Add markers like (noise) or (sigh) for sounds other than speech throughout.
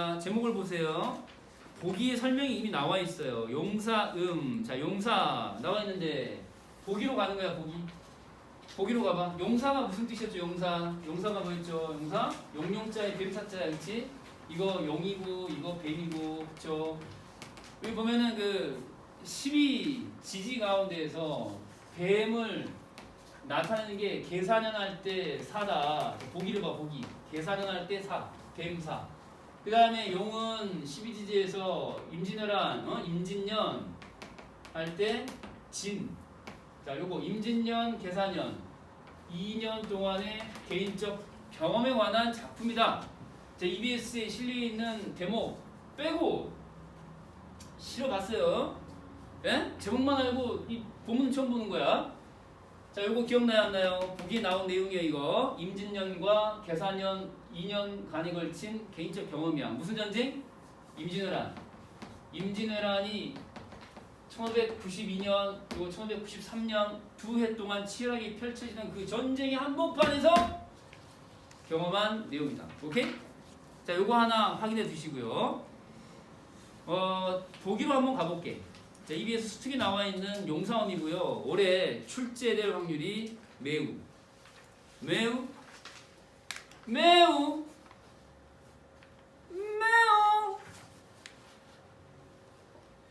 자, 제목을 보세요. 보기의 설명이 이미 나와 있어요. 용사, 음. 자, 용사 나와 있는데 보기로 가는 거야, 보기. 보기로 가봐. 용사가 무슨 뜻이었죠, 용사? 용사가 뭐였죠, 용사? 용용자에 뱀사자야, 그치? 이거 용이고, 이거 뱀이고, 그쵸? 여기 보면은 그 12 지지 가운데에서 뱀을 나타내는 게 계산연할 때 사다. 보기를 봐, 보기. 계산연할 때 사. 뱀사. 그 다음에 용은 12지지에서 임진왜란, 어? 임진년 할 때 진. 자, 요거 임진년, 계산년 2년 동안의 개인적 경험에 관한 작품이다. 자, EBS에 실려 있는 대목 빼고 실어봤어요. 예? 제목만 알고 이 본문 처음 보는 거야. 자, 요거 기억나요, 안 나요? 보기에 나온 내용이에요, 이거. 임진년과 계산년 2년간에 걸친 개인적 경험이야. 무슨 전쟁? 임진왜란. 임진왜란이 1592년 그리고 1593년 두 해 동안 치열하게 펼쳐지는 그 전쟁의 한복판에서 경험한 내용이다. 오케이? 자, 요거 하나 확인해 두시고요. 어, 보기로 한번 가볼게. 자, EBS 수특에 나와 있는 용사원이고요. 올해 출제될 확률이 매우 매우 매우 매우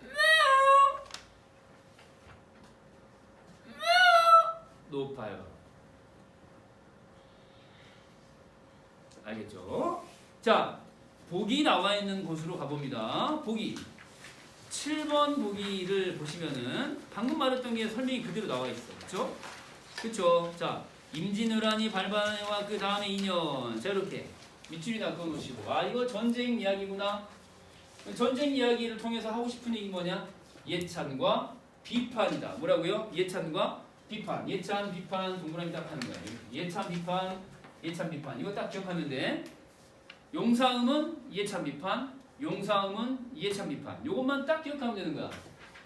매우 매우 높아요. 알겠죠? 자, 보기 나와 있는 곳으로 가봅니다. 보기 7번 보기를 보시면은 방금 말했던 게 설명이 그대로 나와 있어. 그렇죠? 그렇죠? 자, 임진왜란이 발발해와 그 다음에 2년. 자, 이렇게 밑줄이나 그어 놓으시고. 아, 이거 전쟁 이야기구나. 전쟁 이야기를 통해서 하고 싶은 얘기 뭐냐? 예찬과 비판이다. 뭐라고요? 예찬과 비판. 예찬, 비판, 동그라미 딱 하는 거야. 예찬, 비판, 예찬, 비판. 이거 딱 기억하면 돼. 용사음은 예찬, 비판. 용사음은 예찬, 비판. 요것만 딱 기억하면 되는 거야.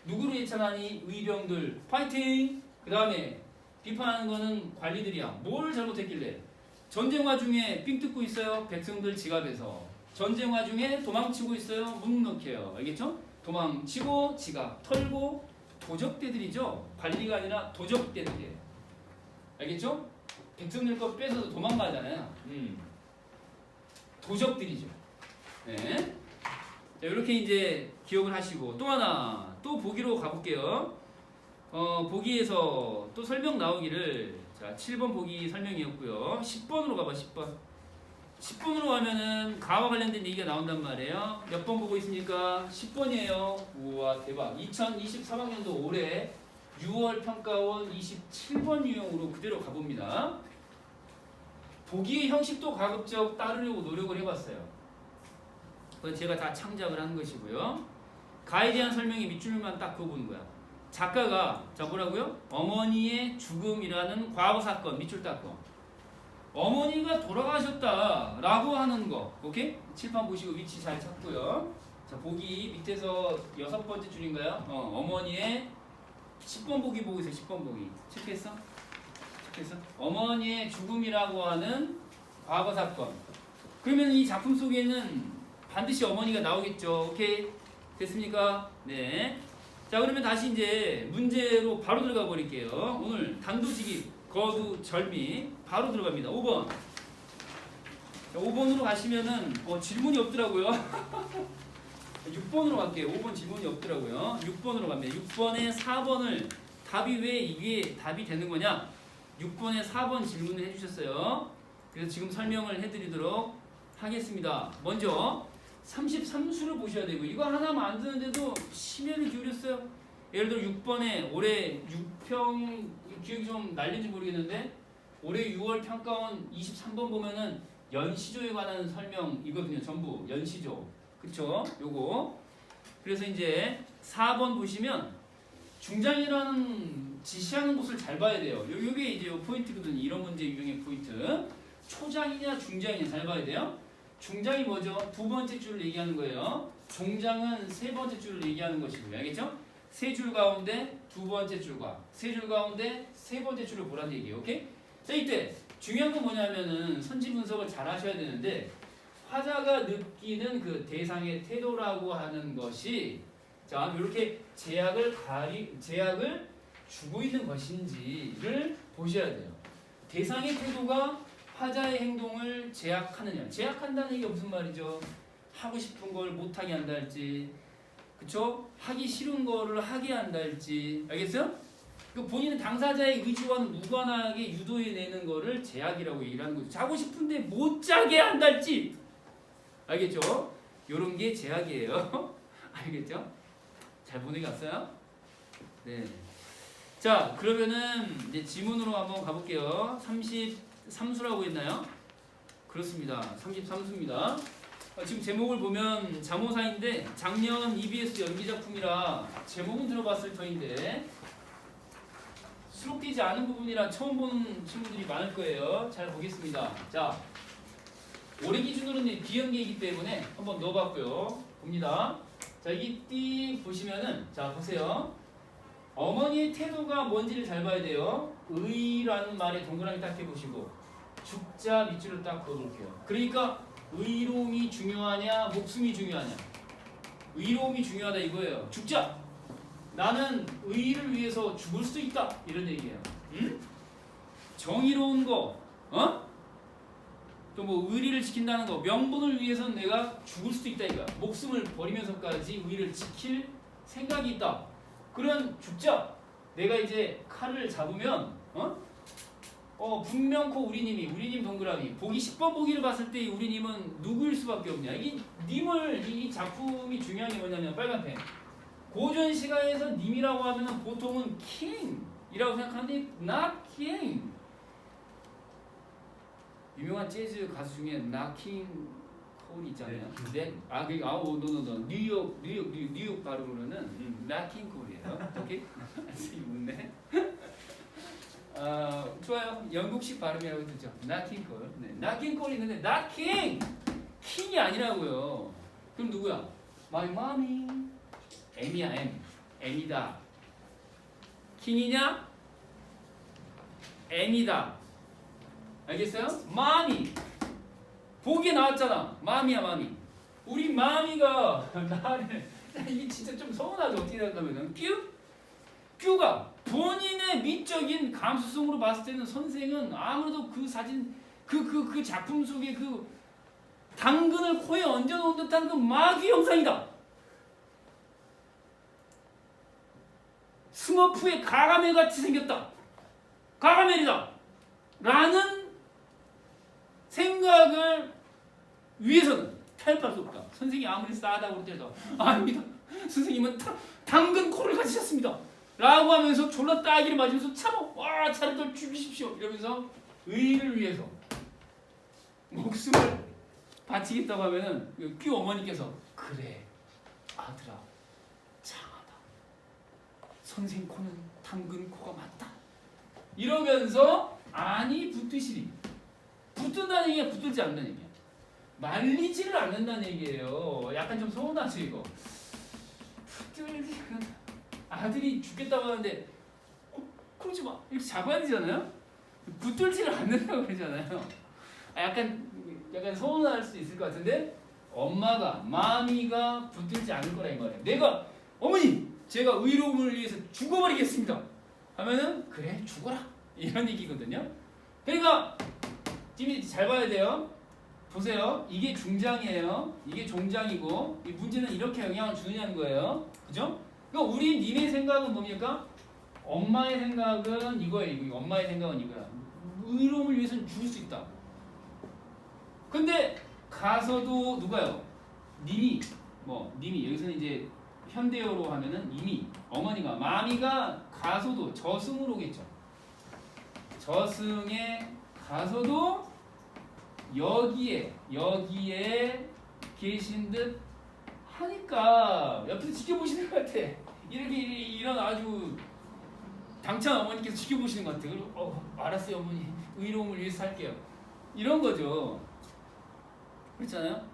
누구를 예찬하니? 의병들 파이팅! 그 다음에 비판하는 거는 관리들이야. 뭘 잘못했길래? 전쟁 와중에 삥 뜯고 있어요. 백성들 지갑에서. 전쟁 와중에 도망치고 있어요. 묵묵해요. 알겠죠? 도망치고 지갑 털고 도적대들이죠. 관리가 아니라 도적대들이에요. 알겠죠? 백성들 거 뺏어서 도망가잖아요. 음. 도적들이죠. 네. 자, 이렇게 이제 기억을 하시고 또 하나 또 보기로 가볼게요. 어, 보기에서 또 설명 나오기를 자 7번 보기 설명이었고요. 10번으로 가봐 10번. 10번으로 가면은 가와 관련된 얘기가 나온단 말이에요. 몇 번 보고 있습니까? 10번이에요. 우와 대박. 2023학년도 올해 6월 평가원 27번 유형으로 그대로 가봅니다. 보기의 형식도 가급적 따르려고 노력을 해봤어요. 그건 제가 다 창작을 한 것이고요. 가에 대한 설명이 밑줄만 딱 그어보는 거야. 작가가 자 뭐라고요? 어머니의 죽음이라는 과거 사건 밑줄 닦고 어머니가 돌아가셨다라고 하는 거 오케이? 칠판 보시고 위치 잘 찾고요. 자 보기 밑에서 여섯 번째 줄인가요? 어, 어머니의 10번 보기 보고 있어요. 10번 보기 체크했어? 체크했어? 어머니의 죽음이라고 하는 과거 사건. 그러면 이 작품 속에는 반드시 어머니가 나오겠죠. 오케이? 됐습니까? 네. 자 그러면 다시 이제 문제로 바로 들어가 버릴게요. 오늘 단도직입 거두 절미 바로 들어갑니다. 5번. 자, 5번으로 가시면은 어, 질문이 없더라고요. (laughs) 6번으로 갈게요. 5번 질문이 없더라고요. 6번으로 갑니다. 6번에 4번을 답이 왜 이게 답이 되는 거냐? 6번에 4번 질문을 해주셨어요. 그래서 지금 설명을 해드리도록 하겠습니다. 먼저 33수를 보셔야 되고 이거 하나 만드는데도 심혈을 기울였어요. 예를 들어 6번에 올해 6평 기억이 좀 날린지 모르겠는데 올해 6월 평가원 23번 보면은 연시조에 관한 설명이거든요. 전부 연시조. 그쵸? 요거. 그래서 이제 4번 보시면 중장이라는 지시하는 곳을 잘 봐야 돼요. 요, 요게 이제 요 포인트거든요. 이런 문제 유형의 포인트. 초장이냐 중장이냐 잘 봐야 돼요. 중장이 뭐죠? 두 번째 줄을 얘기하는 거예요. 종장은 세 번째 줄을 얘기하는 것이고요. 알겠죠? 세 줄 가운데 두 번째 줄과 세 줄 가운데 세 번째 줄을 보라는 얘기예요. 오케이? 자, 이때 중요한 건 뭐냐면은 선지 분석을 잘 하셔야 되는데 화자가 느끼는 그 대상의 태도라고 하는 것이 자 이렇게 제약을 가리 제약을 주고 있는 것인지를 보셔야 돼요. 대상의 태도가 화자의 행동을 제약하느냐? 제약한다는 게 무슨 말이죠? 하고 싶은 걸 못하게 한다 할지, 그쵸? 하기 싫은 거를 하게 한다 할지, 알겠어요? 그 본인은 당사자의 의지와는 무관하게 유도해내는 거를 제약이라고 얘기를 하는 거죠. 자고 싶은데 못 자게 한다 할지, 알겠죠? 요런 게 제약이에요. (laughs) 알겠죠? 잘 보내기 왔어요? 네. 자, 그러면은 이제 지문으로 한번 가볼게요. 33수라고 했나요? 그렇습니다. 33수입니다. 지금 제목을 보면 자모사인데 작년 EBS 연기 작품이라 제목은 들어봤을 터인데 수록되지 않은 부분이라 처음 보는 친구들이 많을 거예요. 잘 보겠습니다. 자, 올해 기준으로는 비연기이기 때문에 한번 넣어봤고요. 봅니다. 자, 여기 띠 보시면은 자 보세요. 어머니의 태도가 뭔지를 잘 봐야 돼요. 의라는 말에 동그라미 딱 해보시고 죽자 밑줄을 딱 그어볼게요. 그러니까 의로움이 중요하냐, 목숨이 중요하냐. 의로움이 중요하다 이거예요. 죽자. 나는 의를 위해서 죽을 수도 있다 이런 얘기예요. 응? 정의로운 거, 어? 또 뭐 의리를 지킨다는 거, 명분을 위해서는 내가 죽을 수도 있다 이거야. 목숨을 버리면서까지 의를 지킬 생각이 있다. 그런 죽자. 내가 이제 칼을 잡으면 어? 어 분명코 우리님이 우리님 동그라미 보기 10번 보기를 봤을 때 우리님은 누구일 수밖에 없냐. 이게 님을 이 작품이 중요한 게 뭐냐면 빨간 펜. 고전 시가에서 님이라고 하면은 보통은 킹이라고 생각하는데 not king. 유명한 재즈 가수 중에 나킹 콜 있잖아요. 네. 아, 그 아우 노노노 뉴욕 뉴욕 뉴욕, 발음으로는 음, 나킹 콜이 오케이. 이 웃네. 아 좋아요. 영국식 발음이라고 듣죠. 나킹 콜. 네. 나킹 콜이 있는데 나킹 킹이 아니라고요. 그럼 누구야? My mommy. M이야 M. M이다. 킹이냐? M이다. 알겠어요? 마미 보기에 나왔잖아 마미야 마미 우리 마미가 (laughs) 나를 (laughs) 이게 진짜 좀 서운하죠. 어떻게 생각하면은 큐? 큐가 본인의 미적인 감수성으로 봤을 때는 선생은 아무래도 그 사진 그 그 그 작품 속에 그 당근을 코에 얹어놓은 듯한 그 마귀 형상이다. 스머프의 가가멜 같이 생겼다. 가가멜이다. 라는 생각을 위해서는 타협할 수 없다. 선생님이 아무리 싸다고 그러더라도 아닙니다. 선생님은 타, 당근 코를 가지셨습니다. 라고 하면서 졸라 따기를 맞으면서 참어 와 차례들 죽이십시오 이러면서 의를 위해서 목숨을 바치겠다고 하면은 그귀 어머니께서 그래 아들아 장하다 선생 코는 당근 코가 맞다 이러면서 아니 붙으시리 붙든다는 얘기가 붙들지 않는다는 얘기야 말리지를 않는다는 얘기예요. 약간 좀 서운하죠 이거. 않는 아들이 죽겠다고 하는데 어, 그러지 마. 이렇게 잡아야 되잖아요? 붙들지를 않는다고 그러잖아요. 아, 약간 약간 서운할 수 있을 것 같은데 엄마가 마미가 붙들지 않을 거라 이 말이에요 내가 어머니 제가 의로움을 위해서 죽어버리겠습니다. 하면은 그래 죽어라. 이런 얘기거든요. 그러니까 지금 잘 봐야 돼요. 보세요. 이게 중장이에요. 이게 종장이고 이 문제는 이렇게 영향을 주느냐는 거예요. 그죠? 그러니까 우리 님의 생각은 뭡니까? 엄마의 생각은 이거예요. 이거. 엄마의 생각은 이거야. 의로움을 위해서는 죽을 수 있다. 근데 가서도 누가요? 님이 뭐 님이 여기서는 이제 현대어로 하면은 이미 어머니가 마미가 가서도 저승으로겠죠. 저승에 가서도 여기에 여기에 계신 듯 하니까 옆에서 지켜보시는 것 같아. 이렇게 이런 아주 당찬 어머니께서 지켜보시는 것 같아. 그리고 어 알았어요 어머니 의로움을 위해서 할게요. 이런 거죠. 그렇잖아요.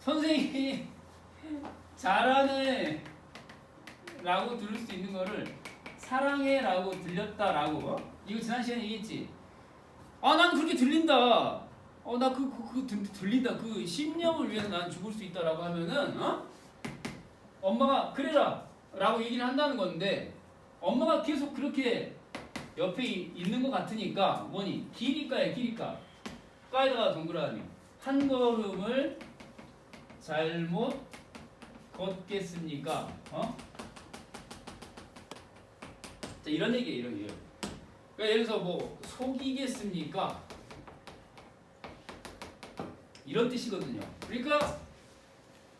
선생님이 잘하네. 라고 들을 수 있는 거를 사랑해 라고 들렸다 라고 어? 이거 지난 시간에 얘기했지 아 난 그렇게 들린다 어 나 그 그, 그, 들린다 그 신념을 위해서 난 죽을 수 있다 라고 하면은 어? 엄마가 그래라 라고 얘기를 한다는 건데 엄마가 계속 그렇게 옆에 이- 있는 것 같으니까 뭐니 길이까야 길이까 까에다가 동그라미 한 걸음을 잘못 걷겠습니까? 어? 자, 이런 얘기예요, 이런 얘기예요. 그러니까 예를 들어서 뭐 속이겠습니까? 이런 뜻이거든요. 그러니까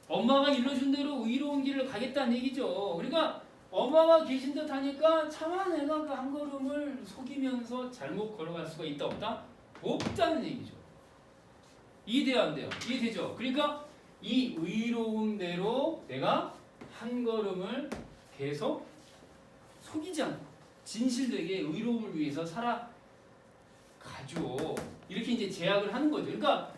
엄마가 일러준 대로 의로운 길을 가겠다는 얘기죠. 그러니까 엄마가 계신 듯 하니까 차마 내가 그 한 걸음을 속이면서 잘못 걸어갈 수가 있다 없다? 없다는 얘기죠. 이해돼요 안 돼요? 이해되죠? 그러니까 이 의로움대로 내가 한 걸음을 계속 속이지 않고 진실되게 의로움을 위해서 살아가죠. 이렇게 이제 제약을 하는 거죠. 그러니까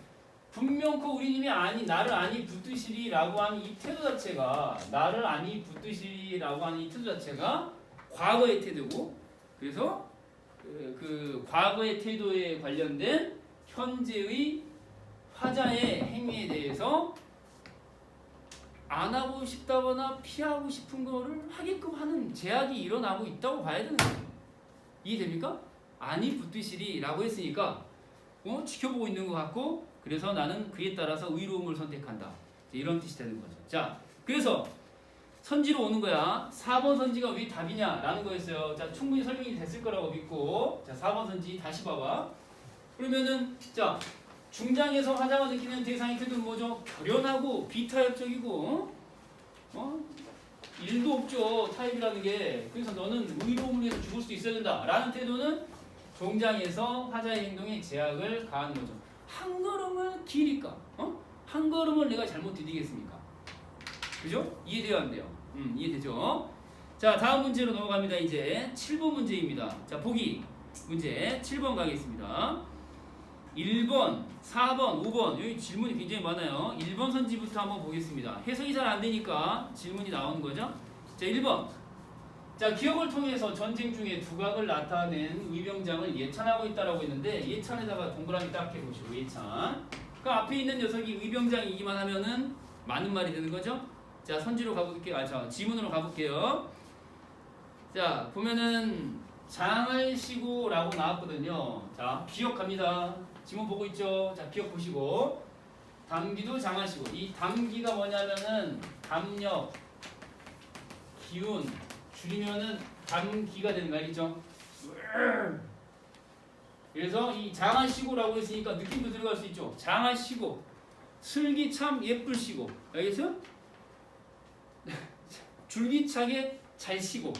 분명코 우리님이 아니 나를 아니 붙드시리라고 하는 이 태도 자체가 나를 아니 붙드시리라고 하는 이 태도 자체가 과거의 태도고 그래서 그, 그 과거의 태도에 관련된 현재의 화자의 행위에 대해서 안 하고 싶다거나 피하고 싶은 거를 하게끔 하는 제약이 일어나고 있다고 봐야 되는 거예요. 이해됩니까? 아니 붙드시리라고 했으니까 어? 지켜보고 있는 것 같고 그래서 나는 그에 따라서 의로움을 선택한다. 이런 뜻이 되는 거죠. 자, 그래서 선지로 오는 거야. 4번 선지가 왜 답이냐라는 거였어요. 자, 충분히 설명이 됐을 거라고 믿고 자, 4번 선지 다시 봐봐. 그러면은 자, 중장에서 화자가 느끼는 대상의 태도는 뭐죠? 결연하고 비타협적이고 어? 어? 일도 없죠 타입이라는 게 그래서 너는 의로움을 위해서 죽을 수 있어야 된다 라는 태도는 종장에서 화자의 행동에 제약을 가하는 거죠 한 걸음을 기니까 어? 한 걸음을 내가 잘못 디디겠습니까? 그죠? 이해돼요 안 돼요? 음 이해되죠? 자 다음 문제로 넘어갑니다 이제 7번 문제입니다 자 보기 문제 7번 가겠습니다 1번, 4번, 5번 여기 질문이 굉장히 많아요. 1번 선지부터 한번 보겠습니다. 해석이 잘 안 되니까 질문이 나오는 거죠. 자, 1번. 자, 기억을 통해서 전쟁 중에 두각을 나타낸 의병장을 예찬하고 있다라고 했는데 예찬에다가 동그라미 딱 해보시고 예찬. 그 앞에 있는 녀석이 의병장이기만 하면은 많은 말이 되는 거죠. 자, 선지로 가볼게요. 아, 자, 지문으로 가볼게요. 자, 보면은 장을 쉬고라고 나왔거든요. 자, 기억합니다. 지문 보고 있죠? 자, 기억 보시고. 담기도 장하시고. 이 담기가 뭐냐면은 담력, 기운, 줄이면은 담기가 되는 거 알겠죠? 그래서 이 장하시고라고 했으니까 느낌도 들어갈 수 있죠? 장하시고. 슬기 참 예쁠시고. 알겠어요? (laughs) 줄기차게 잘 쉬고.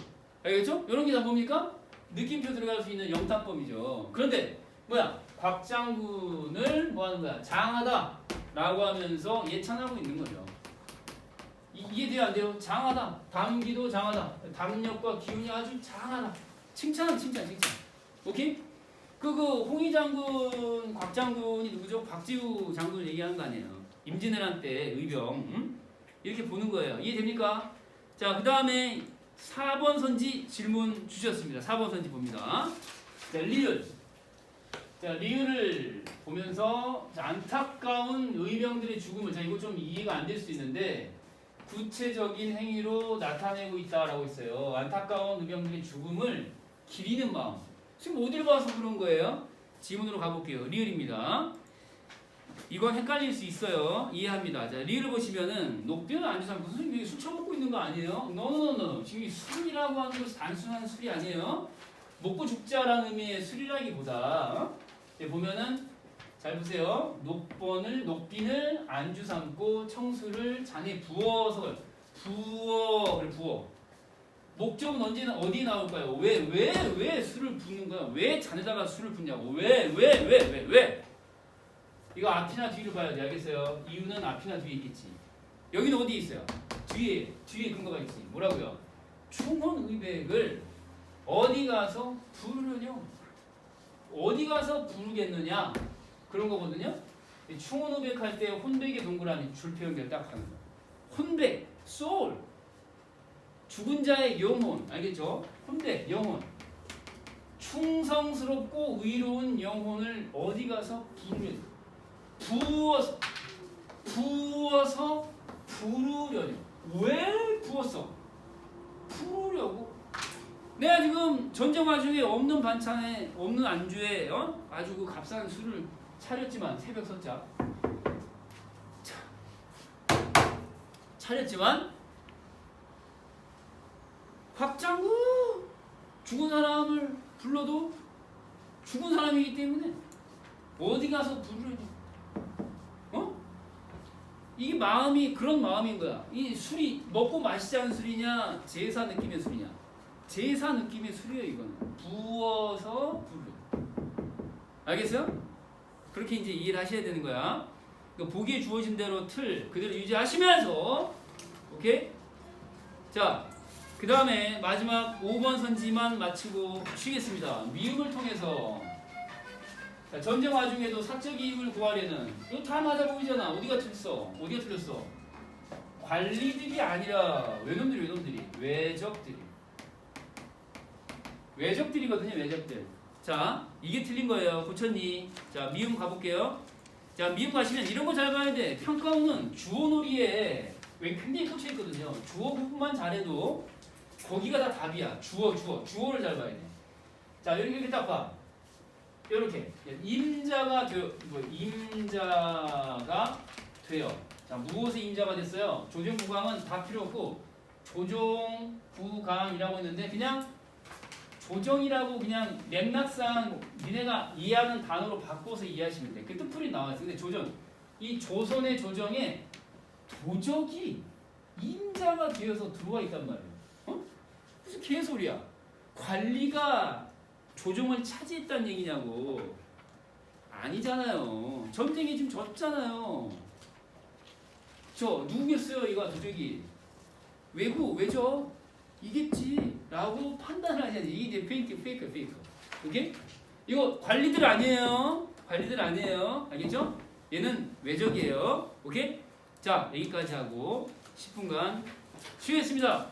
알겠죠? 이런 게 다 뭡니까? 느낌표 들어갈 수 있는 영탁범이죠. 그런데 뭐야? 곽 장군을 뭐 하는 거야? 장하다 라고 하면서 예찬하고 있는 거죠. 이, 이해돼요 안 돼요? 장하다. 담기도 장하다. 담력과 기운이 아주 장하다. 칭찬은 칭찬 칭찬. 오케이? 그, 그 홍희 장군, 곽 장군이 누구죠? 박지우 장군을 얘기하는 거 아니에요. 임진왜란 때 의병 음? 이렇게 보는 거예요. 이해됩니까? 자, 그 다음에 4번 선지 질문 주셨습니다. 4번 선지 봅니다. 자, 리을. 자, 리을을 보면서 자, 안타까운 의병들의 죽음을 자, 이거 좀 이해가 안 될 수 있는데 구체적인 행위로 나타내고 있다라고 했어요. 안타까운 의병들의 죽음을 기리는 마음. 지금 어딜 봐서 그런 거예요? 지문으로 가볼게요. 리을입니다. 이건 헷갈릴 수 있어요. 이해합니다. 자, 리를 보시면은 녹변을 안주상 무슨 선생님 술 처먹고 있는 거 아니에요? 노노노노. 지금 이 술이라고 하는 것이 단순한 술이 아니에요. 먹고 죽자라는 의미의 술이라기보다 어? 네, 보면은 잘 보세요. 녹번을 녹빈을 안주 삼고 청수를 잔에 부어서 부어 그래 부어. 목적은 언제나 어디 나올까요? 왜 왜 왜 술을 붓는 거야? 왜 잔에다가 술을 붓냐고? 왜왜 왜 왜 왜? 이거 앞이나 뒤를 봐야 돼 알겠어요? 이유는 앞이나 뒤에 있겠지. 여기는 어디 있어요? 뒤에 뒤에 근거가 있지. 뭐라고요? 충원 의백을 어디 가서 부르느냐? 어디 가서 부르겠느냐? 그런 거거든요. 이 충원 의백 할 때 혼백의 동그라미 줄표 연결 딱 하는 거. 혼백, 소울. 죽은 자의 영혼 알겠죠? 혼대 영혼 충성스럽고 의로운 영혼을 어디 가서 부르 부어서 부어서 부르려니 왜 부었어? 부르려고 내가 지금 전쟁 와중에 없는 반찬에 없는 안주에 어? 아주 그 값싼 술을 차렸지만 새벽 선자. 차렸지만 박장구 죽은 사람을 불러도 죽은 사람이기 때문에 어디 가서 부르냐 어? 이게 마음이 그런 마음인 거야. 이 술이 먹고 마시자는 술이냐 제사 느낌의 술이냐 제사 느낌의 술이에요 이거는 부어서 부르 알겠어요? 그렇게 이제 이해를 하셔야 되는 거야 그러니까 보기에 주어진 대로 틀 그대로 유지하시면서 오케이? 자, 그 다음에 마지막 5번 선지만 마치고 쉬겠습니다. 미음을 통해서 자, 전쟁 와중에도 사적 이익을 구하려는 이거 다 맞아 보이잖아. 어디가 틀렸어? 어디가 틀렸어? 관리들이 아니라 외놈들이 외놈들이 외적들이 외적들이거든요. 외적들. 자, 이게 틀린 거예요. 고쳤니? 자, 미음 가볼게요. 자, 미음 가시면 이런 거 잘 봐야 돼. 평가원은 주어놀이에 왜 굉장히 꽂혀 있거든요. 주어 부분만 잘해도 거기가 다 답이야. 주어, 주어, 주어를 잘 봐야 돼. 자, 이렇게 딱 봐. 이렇게 임자가 되, 뭐 임자가 돼요. 자, 무엇의 임자가 됐어요? 조정 부강은 다 필요 없고 조정 부강이라고 했는데 그냥 조정이라고 그냥 맥락상 니네가 이해하는 단어로 바꿔서 이해하시면 돼. 그 뜻풀이 나와있어. 근데 조정 이 조선의 조정에 도적이 임자가 되어서 들어와 있단 말이에요. 어? 무슨 개소리야? 관리가 조정을 차지했다는 얘기냐고. 아니잖아요. 전쟁에 지금 졌잖아요. 저 누구겠어요? 이거 도적이 외구 왜죠? 이겠지라고 판단을 하셔야지. 이게 이제 페이크, 페이크, 페이크. 오케이? 이거 관리들 아니에요. 관리들 아니에요. 알겠죠? 얘는 외적이에요. 오케이? 자, 여기까지 하고 10분간 쉬겠습니다.